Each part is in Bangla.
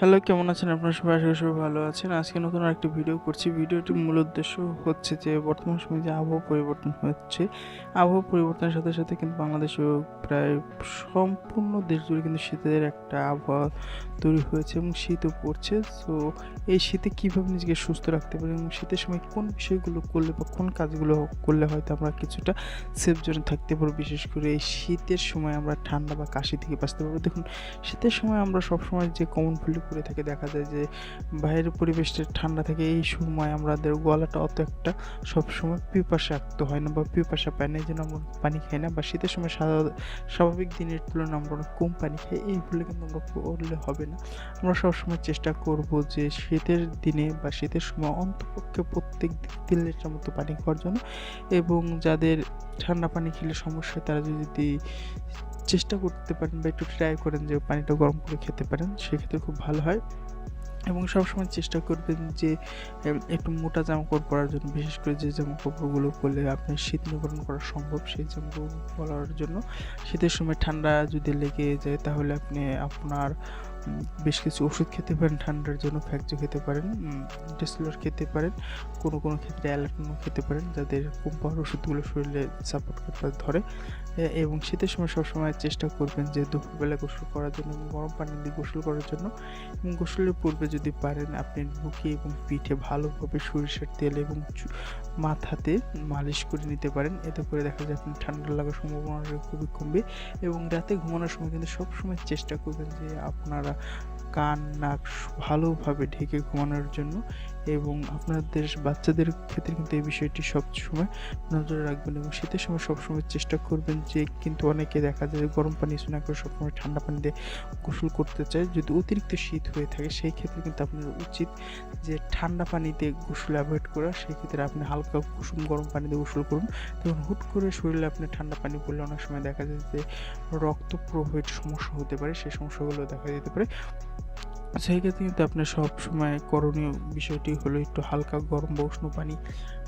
হ্যালো কেমন আছেন? আপনার সবাই আশা সবাই ভালো আছেন। আজকে নতুন আরেকটি ভিডিও করছি। ভিডিওটির মূল উদ্দেশ্য হচ্ছে যে, বর্তমান সময়ে যে আবহাওয়া পরিবর্তন হচ্ছে, আবহাওয়া পরিবর্তনের সাথে সাথে কিন্তু বাংলাদেশেও প্রায় সম্পূর্ণ দেশ জুড়ে কিন্তু শীতের একটা আবহাওয়া তৈরি হয়েছে এবং শীতও পড়ছে। সো এই শীতে কীভাবে নিজেকে সুস্থ রাখতে পারি এবং শীতের সময় কোন বিষয়গুলো করলে বা কোন কাজগুলো করলে হয়তো আমরা কিছুটা সেফ জোনে থাকতে পারব? বিশেষ করে এই শীতের সময় আমরা ঠান্ডা বা কাশি থেকে বাঁচতে পারব। দেখুন, শীতের সময় আমরা সবসময় যে কমন ফুলটি করে থাকে, দেখা যায় যে বাইরের পরিবেশটা ঠান্ডা থাকে, এই সময় আমাদের গলাটা অত একটা সবসময় পিপাসাক্ত হয় না বা পিপাসা পায় না, এই জন্য আমরা পানি খাই না বা শীতের সময় স্বাভাবিক দিনের তুলনায় আমরা কম পানি খাই এইগুলো কিন্তু আমরা করলে হবে না। আমরা সবসময় চেষ্টা করব যে শীতের দিনে বা শীতের সময় অন্তপক্ষে প্রত্যেক দিন তিন লিটার মতো পানি খাওয়ার জন্য এবং যাদের ঠান্ডা পানি খেলে সমস্যা তারা যদি চেষ্টা করতে পারেন বা একটু ট্রাই করেন যে পানিটা গরম করে খেতে পারেন, সেক্ষেত্রে খুব ভালো হয় এবং সবসময় চেষ্টা করবেন যে একটু মোটা জামা কাপড় পরার জন্য, বিশেষ করে যে জামা কাপড়গুলো পরলে আপনার শীত নিবারণ করা সম্ভব, সেই জামা কাপড় পরার জন্য শীতের সময় ঠান্ডা যদি লেগে যায় তাহলে আপনি আপনার বেশ কিছু ওষুধ খেতে পারেন, ঠান্ডার জন্য ফ্যাকজো খেতে পারেন ডেসিলর খেতে পারেন, কোনো কোনো ক্ষেত্রে অ্যালার্টনও খেতে পারেন, যাদের কম পাওয়ার ওষুধগুলো শরীরে সাপোর্ট করতে ধরে। এবং শীতের সময় সবসময় চেষ্টা করবেন যে দুপুরবেলা গোসল করার জন্য গরম পানি দিয়ে গোসল করার জন্য। এবং গোসলের পূর্বে যদি পারেন আপনি বুকে এবং পিঠে ভালোভাবে সরিষার তেল এবং মাথাতে মালিশ করে নিতে পারেন। এতে করে দেখা যায় আপনি ঠান্ডা লাগার সম্ভাবনাটা খুবই কমবে এবং রাতে ঘুমানোর সময় কিন্তু সবসময় চেষ্টা করবেন যে আপনারা কান নাক ভালোভাবে ঢেকে ঘুমানোর জন্য এবং আপনাদের বাচ্চাদের ক্ষেত্রে কিন্তু এই বিষয়টি সব সময় নজরে রাখবেন এবং শীতের সময় সবসময় চেষ্টা করবেন যে কিন্তু অনেকে দেখা যায় গরম পানি ইউজ না করে সবসময় ঠান্ডা পানি দিয়ে গোসল করতে চায়। যদি অতিরিক্ত শীত হয়ে থাকে, সেই ক্ষেত্রে কিন্তু আপনার উচিত যে ঠান্ডা পানিতে গোসল অ্যাভয়েড করা। সেই ক্ষেত্রে আপনি হালকা কুসুম গরম পানি দিয়ে গোসল করুন। তখন হুট করে শরীরে আপনি ঠান্ডা পানি পড়লে অনেক সময় দেখা যায় যে রক্ত প্রবাহের সমস্যা হতে পারে। সেই সমস্যাগুলো দেখা যেতে পারে। সেই ক্ষেত্রে কিন্তু আপনার সবসময় করণীয় বিষয়টি হলো একটু হালকা গরম বা উষ্ণ পানি।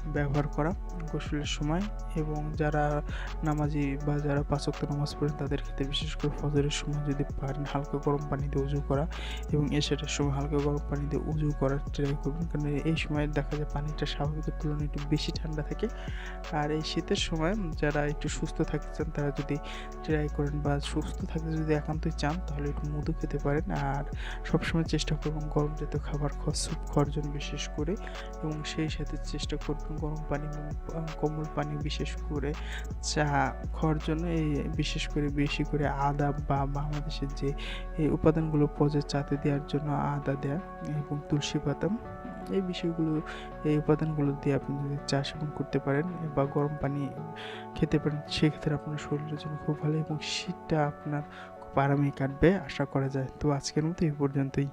ব্যবহার করা গোসলের সময় এবং যারা নামাজি বা যারা পাঁচক্ত নামাজ পড়েন তাদের ক্ষেত্রে বিশেষ করে ফজরের সময় যদি পারেন হালকা গরম পানি দিয়ে উজু করা এবং এশারের সময় হালকা গরম পানি দিয়ে উজু করার ট্রাই করবেন। কারণ এই সময় দেখা যায় পানিটা স্বাভাবিকের তুলনায় একটু বেশি ঠান্ডা থাকে। আর এই শীতের সময় যারা একটু সুস্থ থাকতে চান, তারা যদি ট্রাই করেন বা সুস্থ থাকতে যদি একান্তই চান, তাহলে একটু মধু খেতে পারেন। আর সবসময় চেষ্টা করবেন গরম জাতীয় খাবার খাওয়া স্যুপ খাওয়ার জন্য বিশেষ করে এবং সেই সাথে চেষ্টা করবেন গরম পানি কোমল পানি বিশেষ করে চা খাওয়ার জন্য এই বিশেষ করে বেশি করে আদা বা বাংলাদেশের যে এই উপাদানগুলো পচে চাতে দেওয়ার জন্য আদা দেয়া এবং তুলসী পাতা এই বিষয়গুলো, এই উপাদানগুলো দিয়ে আপনি যদি চা সেবন করতে পারেন বা গরম পানি খেতে পারেন, সেক্ষেত্রে আপনার শরীরের জন্য খুব ভালো এবং শীতটা আপনার খুব আরামেই কাটবে, আশা করা যায়। তো আজকের মতো এই পর্যন্তই।